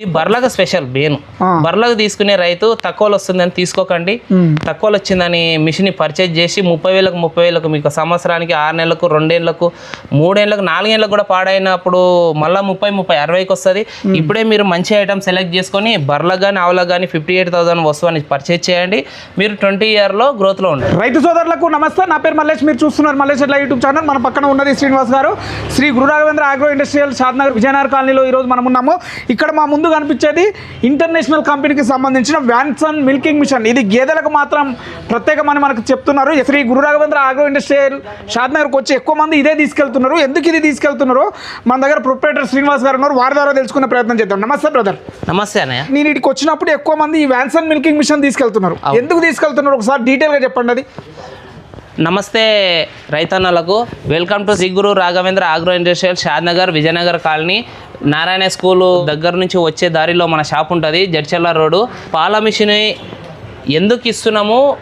ఇది బర్లకు స్పెషల్ బేను. బర్లకు తీసుకునే రైతు తక్కువలో వస్తుందని తీసుకోకండి. తక్కువలో వచ్చిందని మిషన్ పర్చేజ్ చేసి ముప్పై వేలకు ముప్పై వేలకు మీకు సంవత్సరానికి ఆరు నెలలకు రెండేళ్ళకు మూడేళ్ళకు నాలుగేళ్ళకు కూడా పాడైనప్పుడు మళ్ళీ ముప్పై ముప్పై అరవైకి వస్తుంది. ఇప్పుడే మీరు మంచి ఐటమ్ సెలెక్ట్ చేసుకొని బర్లకు కానీ ఆవులకు కానీ ఫిఫ్టీ ఎయిట్ థౌసండ్ వస్తువుని పర్చేజ్ చేయండి. మీరు ట్వంటీ ఇయర్లో గ్రోత్లో ఉంటారు రైతు సోదరులకు నమస్తే. నా పేరు మల్లేష్. మీరు చూస్తున్నారు మల్లేష్ ఎట్లా యూట్యూబ్ ఛానల్. మన పక్కన ఉన్నది శ్రీనివాస్ గారు. శ్రీ గురు రాఘవేంద్ర ఆగ్రో ఇండస్ట్రియల్ షాద్నగర్ విజయనగర్ కాలనీలో ఈరోజు మనం ఉన్నాము ఇక్కడ మా ముందు కనిపించేది ఇంటర్నేషనల్ కంపెనీకి సంబంధించిన వ్యాన్సన్ మిల్కింగ్ మిషన్. ఇది గేదెలకు మాత్రం ప్రత్యేకమని మనకు చెప్తున్నారు. శ్రీ గురు రాఘవేంద్ర ఆగ్రో ఇండస్ట్రియల్ షాద్నగర్కి వచ్చి ఎక్కువ మంది ఇదే తీసుకెళ్తున్నారు. ఎందుకు ఇది తీసుకెళ్తున్నారు? మన దగ్గర ప్రొపరేటర్ శ్రీనివాస్ గారు ఉన్నారు. వారి ద్వారా తెలుసుకునే ప్రయత్నం చేద్దాం. నమస్తే బ్రదర్ నమస్తే అన్నయ్య. నేను ఇక్కడికి వచ్చినప్పుడు ఎక్కువ మంది ఈ వ్యాన్సన్ మిల్కింగ్ మిషన్ తీసుకెళ్తున్నారు. ఎందుకు తీసుకెళ్తున్నారు? ఒకసారి డీటెయిల్గా చెప్పండి అది. నమస్తే రైతన్నలకు. Welcome to Sri Guru Raghavendra agro industrial Shadnagar Vijayanagar colony. Narayana school దగ్గర నుంచి వచ్చే దారిలో మన షాప్ ఉంటుంది జడ్చల్ల రోడ్డు. పాల మిషన్ ఎందుకు ఇస్తున్నాము?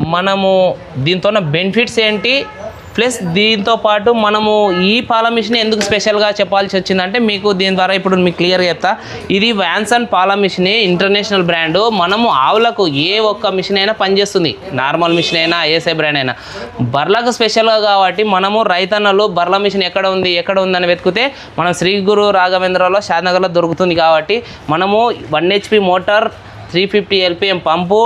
మనము దీంతో బెనిఫిట్స్ ఏంటి? ప్లస్ దీంతో పాటు మనము ఈ పాల మిషన్ ఎందుకు స్పెషల్గా చెప్పాల్సి వచ్చిందంటే మీకు దీని ద్వారా ఇప్పుడు మీకు క్లియర్గా చెప్తా. ఇది వ్యాన్సన్ పాల మిషన్ ఇంటర్నేషనల్ బ్రాండ్. మనము ఆవులకు ఏ ఒక్క మిషన్ అయినా పనిచేస్తుంది. నార్మల్ మిషన్ అయినా ఏసే బ్రాండ్ అయినా. బర్లకు స్పెషల్గా కాబట్టి మనము రైతన్నలు బర్ల మిషన్ ఎక్కడ ఉంది ఎక్కడ ఉందని వెతికితే మనం శ్రీ గురు రాఘవేంద్రలో షాద్నగర్లో దొరుకుతుంది కాబట్టి మనము one HP motor three fifty LPM pump.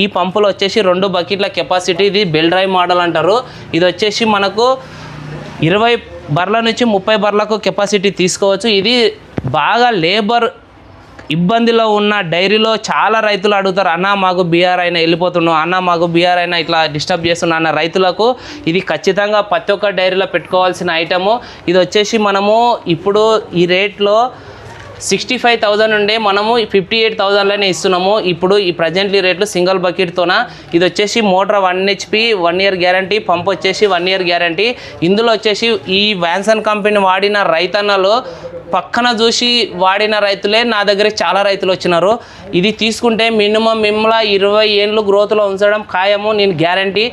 ఈ పంపులో వచ్చేసి రెండు బకెట్ల కెపాసిటీ. ఇది బెల్ డ్రైవ్ మోడల్ అంటారు. ఇది వచ్చేసి మనకు ఇరవై బర్ల నుంచి ముప్పై బర్లకు కెపాసిటీ తీసుకోవచ్చు. ఇది బాగా లేబర్ ఇబ్బందిలో ఉన్న డైరీలో చాలా రైతులు అడుగుతారు అన్న మాకు బీఆర్ అయినా వెళ్ళిపోతున్నాం అన్న మాకు బీఆర్ అయినా ఇట్లా డిస్టర్బ్ చేస్తున్నా అన్న రైతులకు ఇది ఖచ్చితంగా ప్రతి ఒక్క డైరీలో పెట్టుకోవాల్సిన ఐటము. ఇది వచ్చేసి మనము ఇప్పుడు ఈ రేట్లో సిక్స్టీ ఫైవ్ థౌజండ్ ఉండే మనము ఫిఫ్టీ ఎయిట్ థౌజండ్లోనే ఇస్తున్నాము. ఇప్పుడు ఈ ప్రజెంట్లీ రేట్లు సింగిల్ బకెట్తోన ఇది వచ్చేసి motor one HP one year guarantee pump వచ్చేసి వన్ ఇయర్ గ్యారంటీ. ఇందులో వచ్చేసి ఈ వ్యాన్సన్ కంపెనీ వాడిన రైతన్నలు పక్కన చూసి వాడిన రైతులే నా దగ్గరికి చాలా రైతులు వచ్చినారు. ఇది తీసుకుంటే మినిమం మిమ్మల్ని ఇరవై ఏళ్ళు గ్రోత్లో ఉంచడం ఖాయము నేను గ్యారంటీ.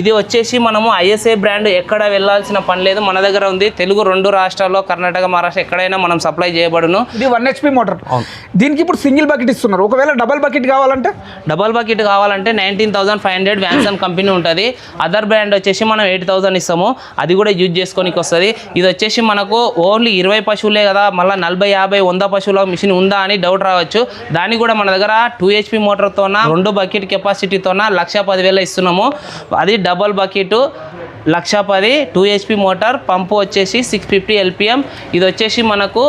ఇది వచ్చేసి మనము ఐఎస్ఏ బ్రాండ్ ఎక్కడ వెళ్ళాల్సిన పని లేదు మన దగ్గర ఉంది. తెలుగు రెండు రాష్ట్రాల్లో కర్ణాటక మహారాష్ట్ర ఎక్కడైనా మనం సప్లై చేయబడును. ఇది వన్ హెచ్పి మోటార్. దీనికి ఇప్పుడు సింగిల్ బకెట్ ఇస్తున్నారు. ఒకవేళ డబల్ బకెట్ కావాలంటే? డబల్ బకెట్ కావాలంటే nineteen thousand five hundred వ్యాన్సన్ company ఉంటుంది. అదర్ బ్రాండ్ వచ్చేసి మనం ఎయిట్ థౌసండ్ ఇస్తాము. అది కూడా యూజ్ చేసుకోనికి వస్తుంది. ఇది వచ్చేసి మనకు ఓన్లీ ఇరవై పశువులే కదా మళ్ళీ నలభై యాభై వంద పశువుల మిషన్ ఉందా అని డౌట్ రావచ్చు. దానికి కూడా మన దగ్గర టూ హెచ్పి మోటార్తోన రెండు బకెట్ కెపాసిటీతోన లక్ష పదివేలు ఇస్తున్నాము. అది డబల్ బకెట్ లక్ష పది టూ హెచ్పి మోటార్ పంపు వచ్చేసి సిక్స్ ఫిఫ్టీ ఎల్పిఎం ఇది వచ్చేసి మనకు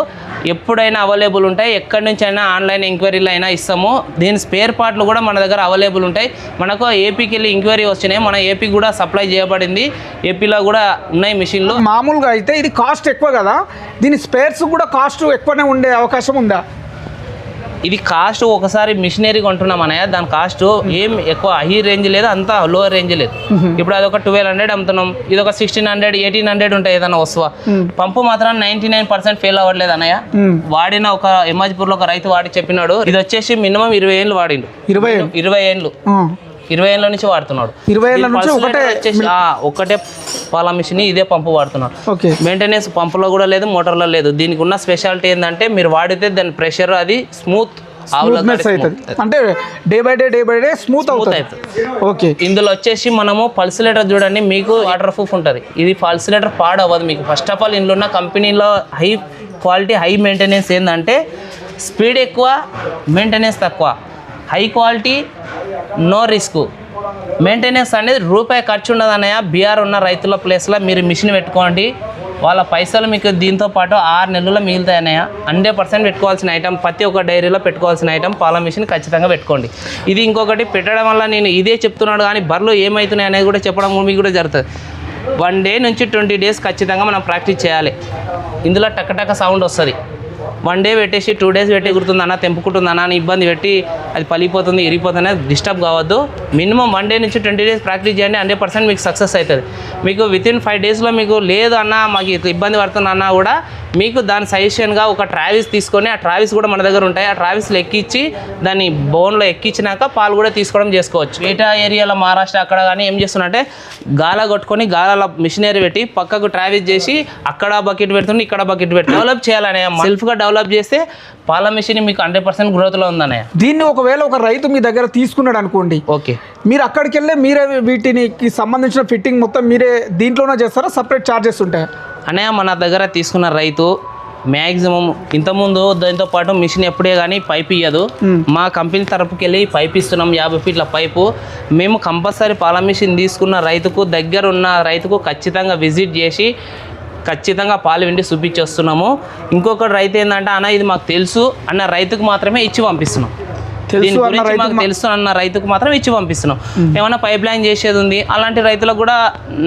ఎప్పుడైనా అవైలబుల్ ఉంటాయి ఎక్కడి నుంచి అయినా ఆన్లైన్ ఎంక్వైరీలు అయినా ఇస్తాము. దీని స్పేర్ పార్ట్లు కూడా మన దగ్గర అవైలబుల్ ఉంటాయి. మనకు ఏపీకి వెళ్ళి ఎంక్వైరీ వచ్చినాయి. మన ఏపీ కూడా సప్లై చేయబడింది. ఏపీలో కూడా ఉన్నాయి మిషన్లు. మామూలుగా అయితే ఇది కాస్ట్ ఎక్కువ కదా. దీని స్పేర్స్ కూడా కాస్ట్ ఎక్కువనే ఉండే అవకాశం ఉందా? ఇది కాస్ట్ ఒకసారి మిషనరీ కొంటున్నాం అన్నయ్య. దాని కాస్ట్ ఏం ఎక్కువ హై రేంజ్ లేదు అంత లో రేంజ్ లేదు. ఇప్పుడు అది ఒక ట్వెల్వ్ హండ్రెడ్ అమ్ముతున్నాం. ఇది ఒక సిక్స్టీన్ హండ్రెడ్ ఎయిటీన్ హండ్రెడ్ ఉంటాయి ఏదైనా వస్తువ. పంపు మాత్రం నైన్టీ నైన్ పర్సెంట్ ఫెయిల్ అవ్వట్లేదు అన్నయ్య. వాడిన ఒక ఎమ్మాజిపూర్లో ఒక రైతు వాడి చెప్పినాడు. ఇది వచ్చేసి మినిమం ఇరవై ఏళ్ళు వాడిండు. ఇరవై ఇరవై ఏళ్ళు. ఇరవై ఏళ్ళ నుంచి వాడుతున్నాడు. ఇరవై ఏళ్ళ నుంచి ఒకటే వచ్చేసి ఆ, ఒకటే పాల మిషన్ ఇదే పంపు వాడుతున్నాడు. మెయింటెనెన్స్ పంపులో కూడా లేదు మోటార్లో లేదు. దీనికి ఉన్న స్పెషాలిటీ ఏంటంటే మీరు వాడితే దాని ప్రెషర్ అది స్మూత్ స్మూత్నెస్ అవుతుంది. అంటే day by day day by day smooth అవుతుంది. ఓకే. ఇందులో వచ్చేసి మనము పల్సిలేటర్ చూడండి మీకు వాటర్ ప్రూఫ్ ఉంటుంది. ఇది పల్సిలేటర్ పాడవ్వదు మీకు. ఫస్ట్ ఆఫ్ ఆల్ ఇందులో ఉన్న కంపెనీలో హై క్వాలిటీ హై మెయింటెనెన్స్ ఏంటంటే స్పీడ్ ఎక్కువ మెయింటెనెన్స్ తక్కువ. High quality no risk. Maintenance అనేది రూపాయి ఖర్చు ఉండదు అన్నయ్య. బీఆర్ ఉన్న రైతుల ప్లేస్లో మీరు మిషన్ పెట్టుకోండి. వాళ్ళ పైసలు మీకు దీంతో పాటు ఆరు నెలల్లో మిగులుతాయన్నయ్య హండ్రెడ్ పర్సెంట్ పెట్టుకోవాల్సిన ఐటమ్ ప్రతి ఒక్క డైరీలో పెట్టుకోవాల్సిన ఐటమ్ పాల మిషన్ ఖచ్చితంగా పెట్టుకోండి. ఇది ఇంకొకటి పెట్టడం వల్ల నేను ఇదే చెప్తున్నాడు కానీ బర్రెలు ఏమవుతున్నాయి అనేది కూడా చెప్పడం మీకు కూడా జరుగుతుంది. వన్ డే నుంచి ట్వంటీ డేస్ ఖచ్చితంగా మనం ప్రాక్టీస్ చేయాలి. ఇందులో టక్కటక్క సౌండ్ వస్తుంది. వన్ డే పెట్టేసి టూ డేస్ పెట్టి గుర్తుందన్నా తెంపుకుంటుందన్నా అని ఇబ్బంది పెట్టి అది పలిపోతుంది ఇరిగిపోతుంది డిస్టర్బ్ కావద్దు. మినిమం వన్ డే నుంచి ట్వంటీ డేస్ ప్రాక్టీస్ చేయండి హండ్రెడ్ పర్సెంట్ మీకు సక్సెస్ అవుతుంది. మీకు వితిన్ ఫైవ్ డేస్లో మీకు లేదు అన్న మాకు ఇట్లా ఇబ్బంది పడుతుంది అన్నా కూడా మీకు దాని సజెషన్గా ఒక ట్రావెల్స్ తీసుకొని ఆ ట్రావెల్స్ కూడా మన దగ్గర ఉంటాయి. ఆ ట్రావెల్స్లో ఎక్కించి దాన్ని బోన్లో ఎక్కించినాక పాలు కూడా తీసుకోవడం చేసుకోవచ్చు. ఏటా ఏరియాలో మహారాష్ట్ర అక్కడ కానీ ఏం చేస్తున్నట్టే గాల కొట్టుకొని గాల మిషనరీ పెట్టి పక్కకు ట్రావెల్స్ చేసి అక్కడ బకెట్ పెడుతుంది ఇక్కడ బకెట్ పెడుతుంది. డెవలప్ చేయాలనే సెల్ఫ్గా డెవలప్ చేస్తే పాల మిషన్ మీకు హండ్రెడ్ పర్సెంట్ గ్రోత్లో ఉందనే దీన్ని ఒకవేళ ఒక రైతు మీ దగ్గర తీసుకున్నాడు అనుకోండి ఓకే. మీరు అక్కడికి వెళ్ళి మీరే వీటిని కి సంబంధించిన ఫిట్టింగ్ మొత్తం మీరే దీంట్లోనే చేస్తారా? సపరేట్ ఛార్జెస్ ఉంటాయా? అన్నయ్య మన దగ్గర తీసుకున్న రైతు మ్యాక్సిమం ఇంతకుముందు దాంతో పాటు మిషన్ ఎప్పుడే కానీ పైప్ ఇయ్యదు. మా కంపెనీ తరపుకి వెళ్ళి పైప్ ఇస్తున్నాం యాభై ఫీట్ల పైపు. మేము కంపల్సరీ పాల మిషన్ తీసుకున్న రైతుకు దగ్గర ఉన్న రైతుకు ఖచ్చితంగా విజిట్ చేసి ఖచ్చితంగా పాలు విండి చూపించి వస్తున్నాము ఇంకొకటి రైతు ఏంటంటే అన్న ఇది మాకు తెలుసు అన్న రైతుకు మాత్రమే ఇచ్చి పంపిస్తున్నాం. తెలుసు దీని అన్న గురించి రైతుకు మాకు తెలుసు అన్న రైతుకు మాత్రం ఇచ్చి పంపిస్తున్నాం. ఏమైనా పైప్ లైన్ చేసేది ఉంది అలాంటి రైతులకు కూడా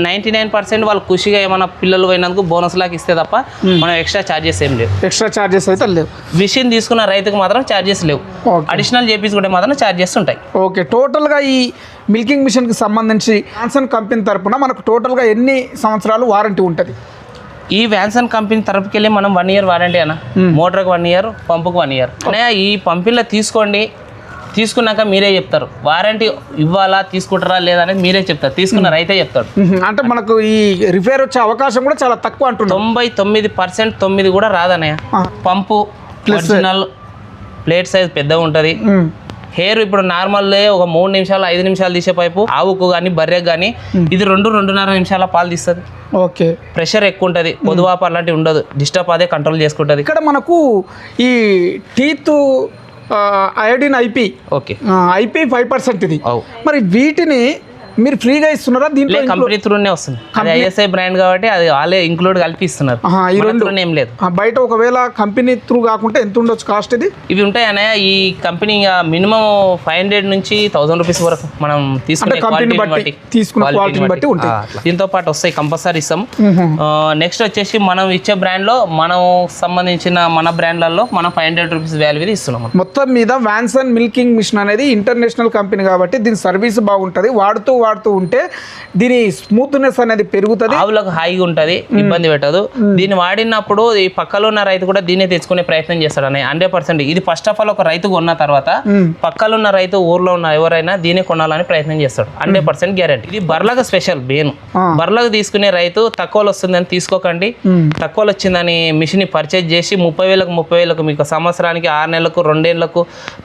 నైంటీ నైన్ పర్సెంట్ వాళ్ళు ఖుషిగా ఏమైనా పిల్లలు పోయినందుకు బోనస్ లాగా ఇస్తే తప్ప మనం ఎక్స్ట్రా ఛార్జెస్ ఏం లేవు. ఎక్స్ట్రా ఛార్జెస్ అయితే లేవు. మిషన్ తీసుకున్న రైతుకు మాత్రం ఛార్జెస్ లేవు. అడిషనల్ చేపించుకుంటే మాత్రం ఛార్జెస్ ఉంటాయి. ఓకే టోటల్గా ఈ మిల్కింగ్ మిషన్కి సంబంధించి ఆన్సన్ కంపెనీ తరపున మనకు టోటల్గా ఎన్ని సంవత్సరాలు వారంటీ ఉంటుంది? ఈ వ్యాన్సన్ కంపెనీ తరపుకి వెళ్ళి మనం వన్ ఇయర్ వారంటీ అన్న. మోటార్కి వన్ ఇయర్ పంపుకు వన్ ఇయర్ అనే ఈ పంపిలో తీసుకోండి. తీసుకున్నాక మీరే చెప్తారు. వారంటీ ఇవ్వాలా తీసుకుంటారా లేదా అనేది మీరే చెప్తారు. తీసుకున్న రైతే చెప్తాడు అంటే మనకు ఈ రిపేర్ వచ్చే అవకాశం కూడా చాలా తక్కువ అంటున్నాం తొంభై తొమ్మిది పర్సెంట్ తొమ్మిది కూడా రాదన్నయ్య. పంపు ఒరిజినల్ ప్లేట్ సైజ్ పెద్దగా ఉంటుంది. హెయిర్ ఇప్పుడు నార్మల్ ఒక మూడు నిమిషాలు ఐదు నిమిషాలు తీసే పైపు ఆవుకు కానీ బర్రెకు కానీ ఇది రెండు రెండున్నర నిమిషాల పాలు తీస్తుంది. ఓకే. ప్రెషర్ ఎక్కువ ఉంటుంది పొదువాపు అలాంటివి ఉండదు డిస్టర్బ్ అదే కంట్రోల్ చేసుకుంటుంది. ఇక్కడ మనకు ఈ teeth iodine IP okay. IP five percent ఇది. మరి వీటిని మీరు ఫ్రీగా ఇస్తున్నారా? దీంట్లో లే కంపెనీ త్రూనే వస్తుంది. అది ఐఎస్ఐ బ్రాండ్ కాబట్టి అది వాళ్ళే ఇంక్లూడ్ కలిపి ఇస్తున్నారు ఆహా, ఈ రెండు ఏం లేదు. బయట ఒకవేళ కంపెనీ త్రూ కాకుంటే ఎంత ఉండొచ్చు కాస్ట్ ఇది? ఇవి ఉంటాయి అన్నయ్య ఈ కంపెనీ మినిమం ఫైవ్ హండ్రెడ్ నుంచి థౌసండ్ రూపీస్ వరకు మనం తీసుకునే అంటే company quality ని బట్టి, తీసుకున్న బట్టి ఉంటాయి. దీంతో పాటు వస్తాయి కంపల్సరీ ఇస్తాం. నెక్స్ట్ వచ్చేసి మనం ఇచ్చే బ్రాండ్లో మనం సంబంధించిన మన బ్రాండ్లలో మనం ఫైవ్ హండ్రెడ్ రూపీస్ వాల్యూ ఇస్తున్నాం మొత్తం మీద వ్యాన్సన్ మిల్కింగ్ మిషన్ అనేది ఇంటర్నేషనల్ కంపెనీ కాబట్టి దీని సర్వీస్ బాగుంటుంది. వాడుతూ వాడుతూ ఉంటే దీని స్మూత్నెస్ అనేది పెరుగుతుంది. ఆవులకు హాయిగా ఉంటుంది ఇబ్బంది పెట్టదు. దీన్ని వాడినప్పుడు ఈ పక్కలో ఉన్న రైతు కూడా దీన్నే తెచ్చుకునే ప్రయత్నం చేస్తాడు అనే హండ్రెడ్ పర్సెంట్. ఇది ఫస్ట్ ఆఫ్ ఆల్ ఒక రైతు కొన్న తర్వాత పక్కలో ఉన్న రైతు ఊర్లో ఉన్న ఎవరైనా దీన్ని కొనాలని ప్రయత్నం చేస్తాడు. హండ్రెడ్ పర్సెంట్ గ్యారంటీ ఇది బర్లకు స్పెషల్ బేను. బర్లకు తీసుకునే రైతు తక్కువలో వస్తుందని తీసుకోకండి. తక్కువలో వచ్చిందని మిషన్ పర్చేజ్ చేసి ముప్పై వేలకు ముప్పై వేలకు మీకు సంవత్సరానికి ఆరు నెలలకు రెండేళ్ళకు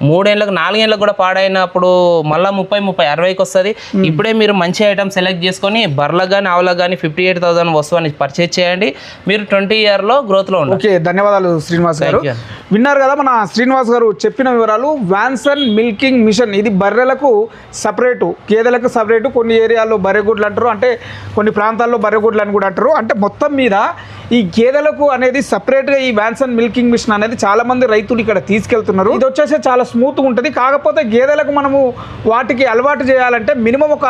మూడేళ్ళకు నాలుగేళ్ళకు కూడా పాడైనప్పుడు మళ్ళీ ముప్పై ముప్పై అరవైకి వస్తుంది. ఇప్పుడే మీరు మంచి ఐటమ్ సెలెక్ట్ చేసుకొని బర్లకు కానీ ఆవులకు కానీ ఫిఫ్టీ ఎయిట్ థౌసండ్ వస్తువుని పర్చేజ్ చేయండి. మీరు ట్వంటీ ఇయర్లో గ్రోత్లో ఉండాలి ఓకే ధన్యవాదాలు శ్రీనివాస్ గారు. విన్నారు కదా మన శ్రీనివాస్ గారు చెప్పిన వివరాలు వ్యాన్సన్ మిల్కింగ్ మిషన్ ఇది బర్రెలకు సపరేటు గేదెలకు సపరేటు కొన్ని ఏరియాల్లో బర్రెగుడ్లు అంటారు అంటే కొన్ని ప్రాంతాల్లో బర్రెగుడ్లు అని కూడా అంటారు. అంటే మొత్తం మీద ఈ గేదెలకు అనేది సపరేట్గా ఈ వ్యాన్సన్ మిల్కింగ్ మిషన్ అనేది చాలా మంది రైతులు ఇక్కడ తీసుకెళ్తున్నారు. ఇది వచ్చేసి చాలా స్మూత్గా ఉంటుంది. కాకపోతే గేదెలకు మనము వాటికి అలవాటు చేయాలంటే మినిమం ఒక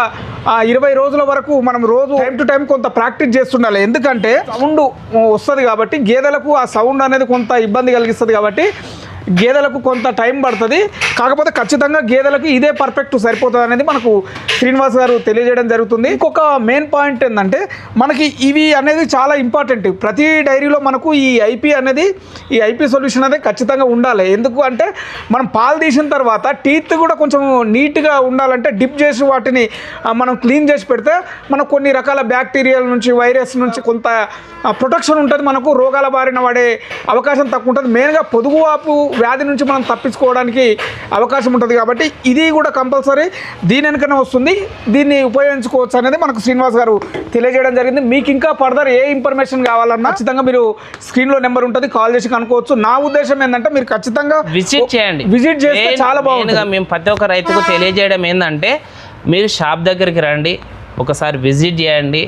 ఇరవై రోజుల వరకు మనం రోజు టైం టు టైం కొంత ప్రాక్టీస్ చేస్తుండాలి. ఎందుకంటే సౌండ్ వస్తుంది కాబట్టి గేదెలకు ఆ సౌండ్ అనేది కొంత ఇబ్బంది కలిగిస్తుంది కాబట్టి గేదెలకు కొంత టైం పడుతుంది. కాకపోతే ఖచ్చితంగా గేదెలకు ఇదే పర్ఫెక్ట్ సరిపోతుంది అనేది మనకు శ్రీనివాస్ గారు తెలియజేయడం జరుగుతుంది. ఇంకొక మెయిన్ పాయింట్ ఏంటంటే మనకి ఇవి అనేది చాలా ఇంపార్టెంట్ ప్రతి డైరీలో మనకు ఈ ఐపీ అనేది ఈ ఐపీ సొల్యూషన్ అనేది ఖచ్చితంగా ఉండాలి. ఎందుకు అంటే మనం పాలు తీసిన తర్వాత టీత్ కూడా కొంచెం నీట్గా ఉండాలంటే డిప్ చేసి వాటిని మనం క్లీన్ చేసి పెడితే మనకు కొన్ని రకాల బ్యాక్టీరియాల నుంచి వైరస్ నుంచి కొంత ప్రొటెక్షన్ ఉంటుంది. మనకు రోగాల బారిన పడే అవకాశం తక్కువ ఉంటుంది. మెయిన్గా పొదుగువాపు వ్యాధి నుంచి మనం తప్పించుకోవడానికి అవకాశం ఉంటుంది కాబట్టి ఇది కూడా కంపల్సరీ. దీని వెనుకనే వస్తుంది. దీన్ని ఉపయోగించుకోవచ్చు అనేది మనకు శ్రీనివాస్ గారు తెలియజేయడం జరిగింది. మీకు ఇంకా ఫర్దర్ ఏ ఇన్ఫర్మేషన్ కావాలన్నా ఖచ్చితంగా మీరు స్క్రీన్లో నెంబర్ ఉంటుంది. కాల్ చేసి కనుక్కోవచ్చు. నా ఉద్దేశం ఏంటంటే మీరు ఖచ్చితంగా విజిట్ చేయండి. విజిట్ చేస్తే చాలా గా మేము ప్రతి ఒక్క రైతుకు తెలియజేయడం ఏంటంటే మీరు షాప్ దగ్గరికి రండి. ఒకసారి విజిట్ చేయండి.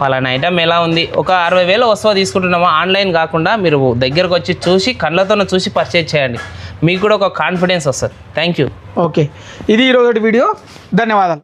పలానా ఐటమ్ ఎలా ఉంది? ఒక అరవై వేల వస్తువు తీసుకుంటున్నామా? ఆన్లైన్ కాకుండా మీరు దగ్గరకు వచ్చి చూసి కళ్ళతోనే చూసి పర్చేజ్ చేయండి. మీకు కూడా ఒక కాన్ఫిడెన్స్ వస్తుంది. థ్యాంక్ యూ ఓకే ఇది ఈరోజు వీడియో ధన్యవాదాలు.